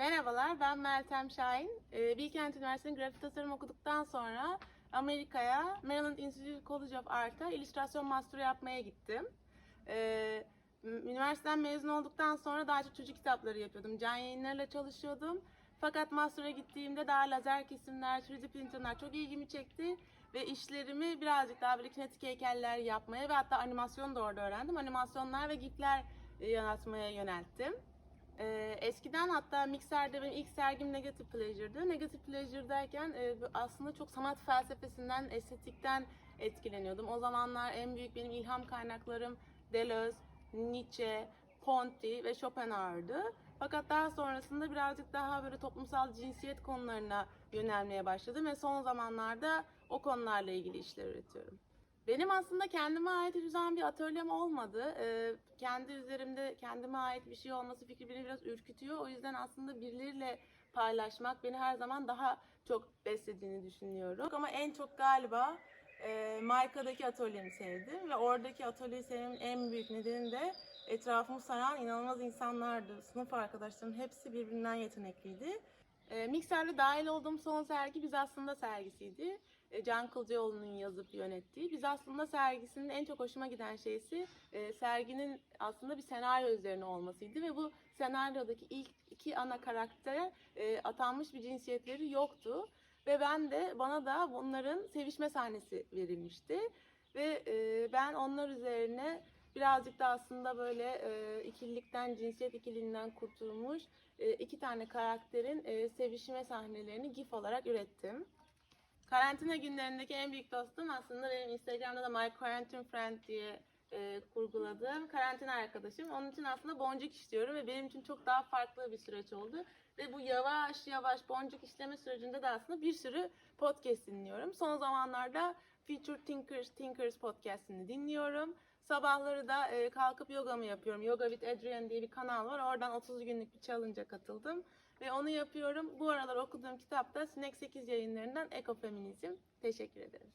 Merhabalar, ben Meltem Şahin. Ee, Bilkent Üniversitesi'nin grafik tasarım okuduktan sonra Amerika'ya Maryland Institute College of Art'a illüstrasyon master'ı yapmaya gittim. Ee, üniversiteden mezun olduktan sonra daha çok çocuk kitapları yapıyordum. Can yayınlarıyla çalışıyordum. Fakat master'a gittiğimde daha lazer kesimler, 3D printerlar çok ilgimi çekti. Ve işlerimi birazcık daha böyle kinetik heykeller yapmaya ve hatta animasyon da orada öğrendim. Animasyonlar ve gifler e, yaratmaya yönelttim. Ee, eskiden hatta Mixer'de benim ilk sergim Negative Pleasure'dı. Negative Pleasure derken e, aslında çok sanat felsefesinden, estetikten etkileniyordum. O zamanlar en büyük benim ilham kaynaklarım Deleuze, Nietzsche, Ponti ve Schopenhauer'dı. Fakat daha sonrasında birazcık daha böyle toplumsal cinsiyet konularına yönelmeye başladım ve son zamanlarda o konularla ilgili işler üretiyorum. Benim aslında kendime ait zaman bir atölyem olmadı. Ee, kendi üzerimde kendime ait bir şey olması fikri beni biraz ürkütüyor. O yüzden aslında birileriyle paylaşmak beni her zaman daha çok beslediğini düşünüyorum. Ama en çok galiba e, Marka'daki atölyemi sevdim ve oradaki atölyeyi sevmemin en büyük nedeni de etrafımı saran inanılmaz insanlardı. Sınıf arkadaşlarım hepsi birbirinden yetenekliydi. E, Mikser'de dahil olduğum son sergi Biz Aslında sergisiydi. E, Can Kılcıoğlu'nun yazıp yönettiği. Biz aslında sergisinin en çok hoşuma giden şeysi e, serginin aslında bir senaryo üzerine olmasıydı ve bu senaryodaki ilk iki ana karaktere e, atanmış bir cinsiyetleri yoktu. Ve ben de bana da bunların sevişme sahnesi verilmişti. Ve ben onlar üzerine birazcık da aslında böyle e, ikililikten, cinsiyet ikiliğinden kurtulmuş e, iki tane karakterin e, sevişme sahnelerini GIF olarak ürettim. Karantina günlerindeki en büyük dostum aslında benim Instagram'da da My Quarantine Friend diye e, kurguladığım karantina arkadaşım. Onun için aslında boncuk işliyorum ve benim için çok daha farklı bir süreç oldu. Ve bu yavaş yavaş boncuk işleme sürecinde de aslında bir sürü podcast dinliyorum. Son zamanlarda Future Thinkers, Thinkers podcastini dinliyorum. Sabahları da e, kalkıp yogamı yapıyorum. Yoga with Adrian diye bir kanal var. Oradan 30 günlük bir challenge'a katıldım. Ve onu yapıyorum. Bu aralar okuduğum kitap da Sinek 8 yayınlarından Ekofeminizm. Teşekkür ederim.